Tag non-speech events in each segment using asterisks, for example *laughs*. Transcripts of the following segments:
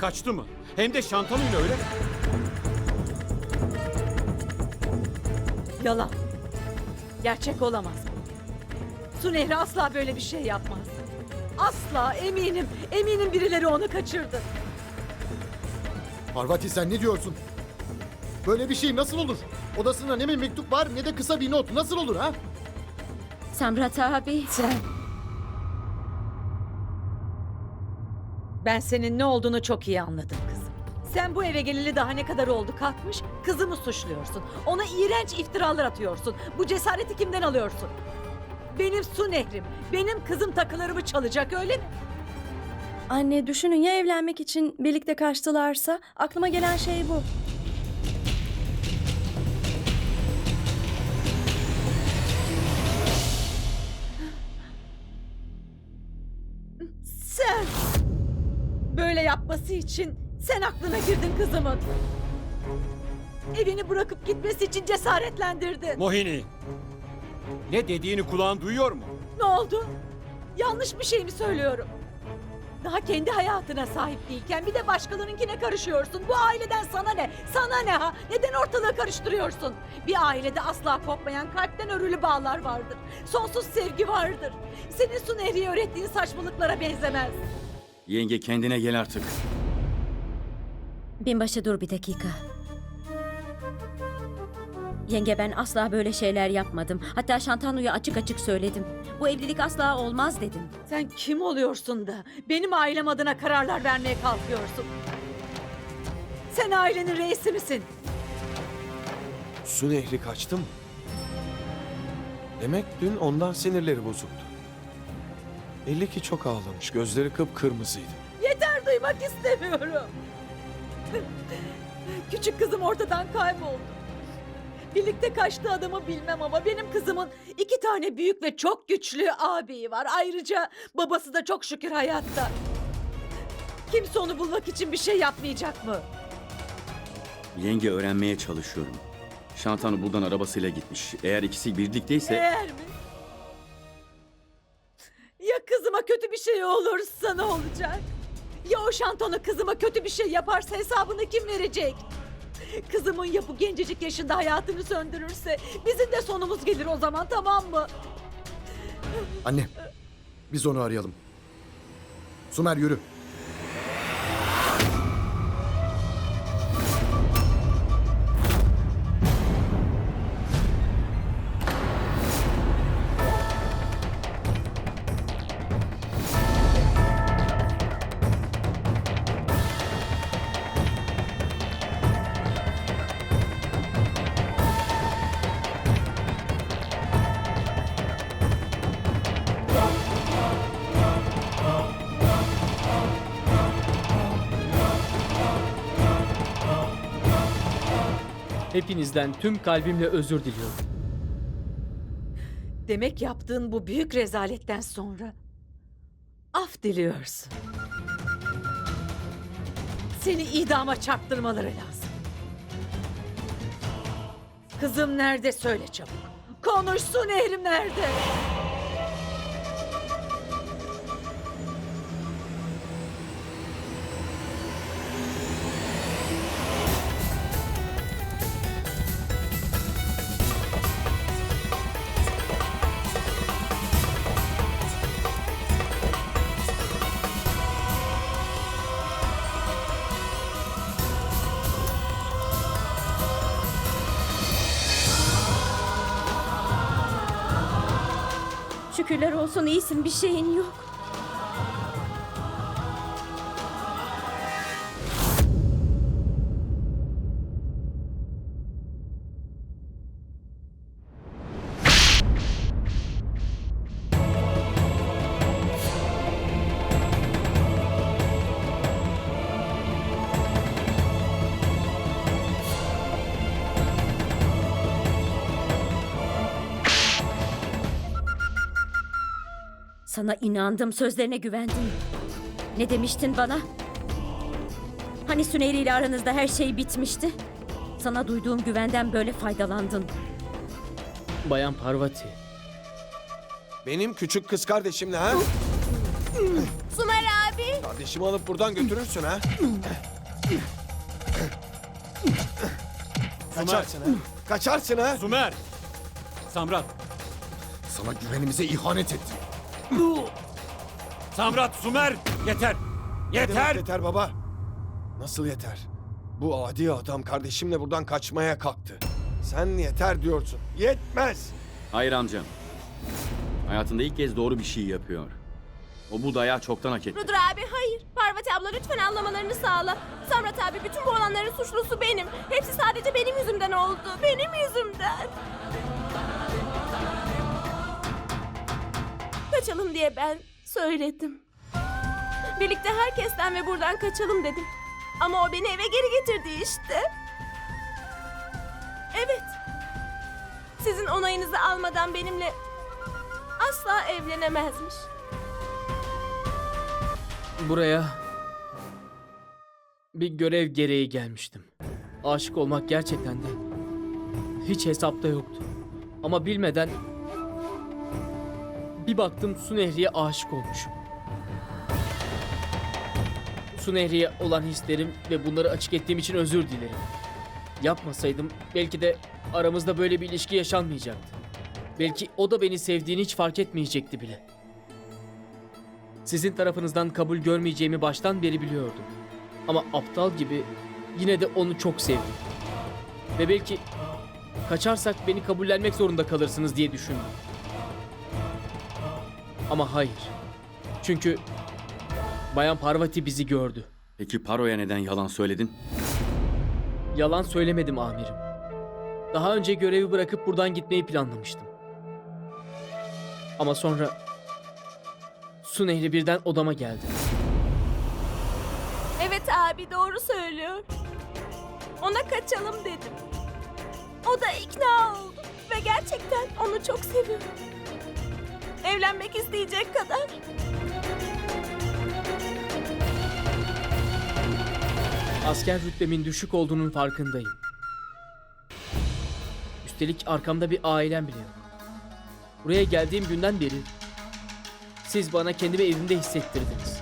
Kaçtı mı? Hem de şantanıyla öyle mi? Yalan. Gerçek olamaz. Su Nehri asla böyle bir şey yapmaz. Asla eminim. Eminim birileri onu kaçırdı. Parvati sen ne diyorsun? Böyle bir şey nasıl olur? Odasında ne bir mektup var ne de kısa bir not. Nasıl olur ha? Samrat abi. Sen... Ben senin ne olduğunu çok iyi anladım kızım. Sen bu eve geleli daha ne kadar oldu kalkmış, kızımı suçluyorsun. Ona iğrenç iftiralar atıyorsun. Bu cesareti kimden alıyorsun? Benim su nehrim, benim kızım takılarımı çalacak öyle mi? Anne düşünün ya evlenmek için birlikte kaçtılarsa aklıma gelen şey bu. Yapması için sen aklına girdin kızımın. Evini bırakıp gitmesi için cesaretlendirdin. Mohini. Ne dediğini kulağın duyuyor mu? Ne oldu? Yanlış bir şey mi söylüyorum? Daha kendi hayatına sahip değilken bir de başkalarınkine karışıyorsun. Bu aileden sana ne? Sana ne ha? Neden ortalığı karıştırıyorsun? Bir ailede asla kopmayan kalpten örülü bağlar vardır. Sonsuz sevgi vardır. Senin su nehriye öğrettiğin saçmalıklara benzemez. Yenge kendine gel artık. Binbaşı dur bir dakika. Yenge ben asla böyle şeyler yapmadım. Hatta Şantanu'ya açık açık söyledim. Bu evlilik asla olmaz dedim. Sen kim oluyorsun da benim ailem adına kararlar vermeye kalkıyorsun? Sen ailenin reisi misin? Su nehri kaçtı mı? Demek dün ondan sinirleri bozuktu. Belli ki çok ağlamış. Gözleri kıpkırmızıydı. Yeter duymak istemiyorum. *laughs* Küçük kızım ortadan kayboldu. Birlikte kaçtığı adamı bilmem ama benim kızımın iki tane büyük ve çok güçlü abi var. Ayrıca babası da çok şükür hayatta. Kimse onu bulmak için bir şey yapmayacak mı? Yenge öğrenmeye çalışıyorum. Şantanu buradan arabasıyla gitmiş. Eğer ikisi birlikteyse... Eğer mi? Ya kızıma kötü bir şey olursa ne olacak? Ya o şantonu kızıma kötü bir şey yaparsa hesabını kim verecek? Kızımın ya bu gencecik yaşında hayatını söndürürse bizim de sonumuz gelir o zaman tamam mı? Anne, biz onu arayalım. Sumer yürü. Hepinizden tüm kalbimle özür diliyorum. Demek yaptığın bu büyük rezaletten sonra af diliyorsun. Seni idama çarptırmaları lazım. Kızım nerede söyle çabuk. Konuş su nehrim nerede? Şükürler olsun iyisin bir şeyin yok. Sana inandım, sözlerine güvendim. Ne demiştin bana? Hani Süneyri ile aranızda her şey bitmişti? Sana duyduğum güvenden böyle faydalandın. Bayan Parvati, Benim küçük kız kardeşimle ha? Sumer abi! Kardeşimi alıp buradan götürürsün ha. Kaçarsın ha. Kaçarsın ha. Sümer! Samrat! Sana güvenimize ihanet etti. Samrat, Sümer! Yeter! Ne demek Yeter! yeter baba? Nasıl yeter? Bu adi adam kardeşimle buradan kaçmaya kalktı. Sen yeter diyorsun. Yetmez. Hayır amcam. Hayatında ilk kez doğru bir şey yapıyor. O bu dayağı çoktan hak etti. Rudra abi hayır. Parvati abla lütfen anlamalarını sağla. Samrat abi bütün bu olanların suçlusu benim. Hepsi sadece benim yüzümden oldu. Benim yüzümden. Kaçalım diye ben söyledim. Birlikte herkesten ve buradan kaçalım dedim. Ama o beni eve geri getirdi işte. Evet. Sizin onayınızı almadan benimle asla evlenemezmiş. Buraya bir görev gereği gelmiştim. Aşık olmak gerçekten de hiç hesapta yoktu. Ama bilmeden bir baktım Su Nehri'ye aşık olmuşum. Su Nehri'ye olan hislerim ve bunları açık ettiğim için özür dilerim. Yapmasaydım belki de aramızda böyle bir ilişki yaşanmayacaktı. Belki o da beni sevdiğini hiç fark etmeyecekti bile. Sizin tarafınızdan kabul görmeyeceğimi baştan beri biliyordum. Ama aptal gibi yine de onu çok sevdim. Ve belki kaçarsak beni kabullenmek zorunda kalırsınız diye düşündüm. Ama hayır. Çünkü Bayan Parvati bizi gördü. Peki Paro'ya neden yalan söyledin? Yalan söylemedim amirim. Daha önce görevi bırakıp buradan gitmeyi planlamıştım. Ama sonra Su Nehri birden odama geldi. Evet abi doğru söylüyor. Ona kaçalım dedim. O da ikna oldu ve gerçekten onu çok seviyor. Evlenmek isteyecek kadar. Asker rütbemin düşük olduğunun farkındayım. Üstelik arkamda bir ailem bile yok. Buraya geldiğim günden beri siz bana kendimi evimde hissettirdiniz.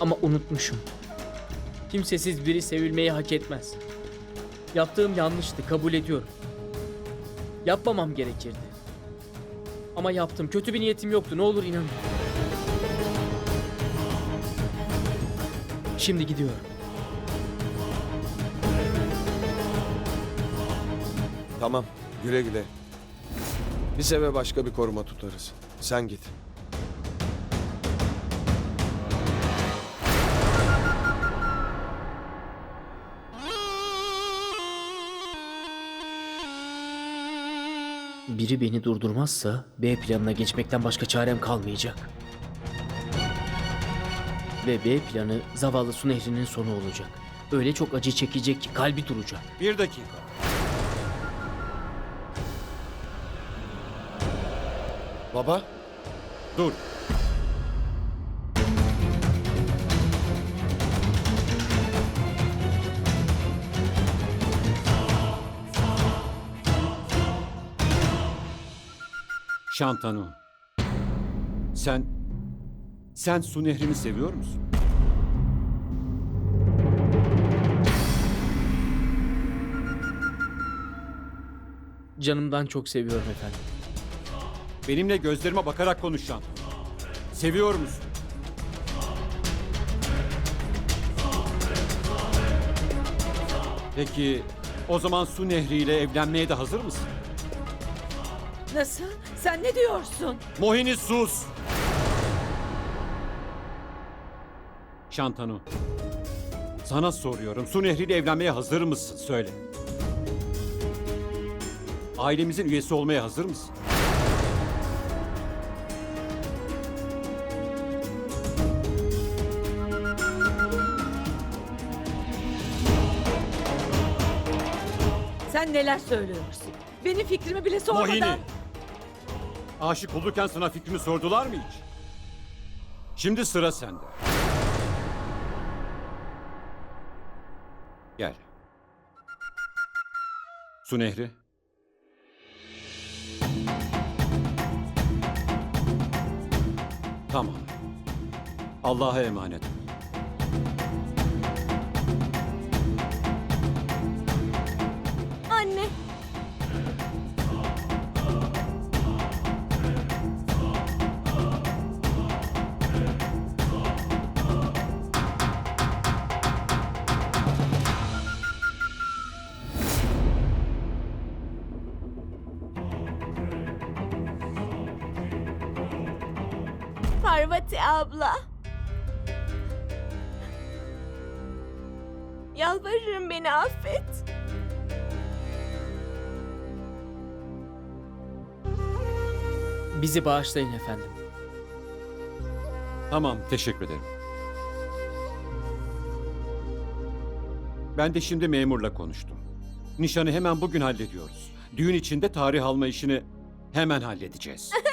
Ama unutmuşum. Kimsesiz biri sevilmeyi hak etmez. Yaptığım yanlıştı, kabul ediyorum. Yapmamam gerekirdi. Ama yaptım. Kötü bir niyetim yoktu. Ne olur inanın. Şimdi gidiyorum. Tamam. Güle güle. Biz eve başka bir koruma tutarız. Sen git. Biri beni durdurmazsa B planına geçmekten başka çarem kalmayacak. Ve B planı zavallı su nehrinin sonu olacak. Öyle çok acı çekecek ki kalbi duracak. Bir dakika. Baba, Dur. Şantanu. Sen... Sen su nehrini seviyor musun? Canımdan çok seviyorum efendim. Benimle gözlerime bakarak konuş Şantanu. Seviyor musun? Peki o zaman su nehriyle evlenmeye de hazır mısın? Nasıl? Sen ne diyorsun? Mohini sus! Şantanu. Sana soruyorum. Su Nehri ile evlenmeye hazır mısın? Söyle. Ailemizin üyesi olmaya hazır mısın? Sen neler söylüyorsun? Benim fikrimi bile sormadan... Mohini! Aşık olurken sana fikrini sordular mı hiç? Şimdi sıra sende. Gel. Su Nehri. Tamam. Allah'a emanet. Anne. Parvati abla. Yalvarırım beni affet. Bizi bağışlayın efendim. Tamam, teşekkür ederim. Ben de şimdi memurla konuştum. Nişanı hemen bugün hallediyoruz. Düğün içinde tarih alma işini hemen halledeceğiz. *laughs*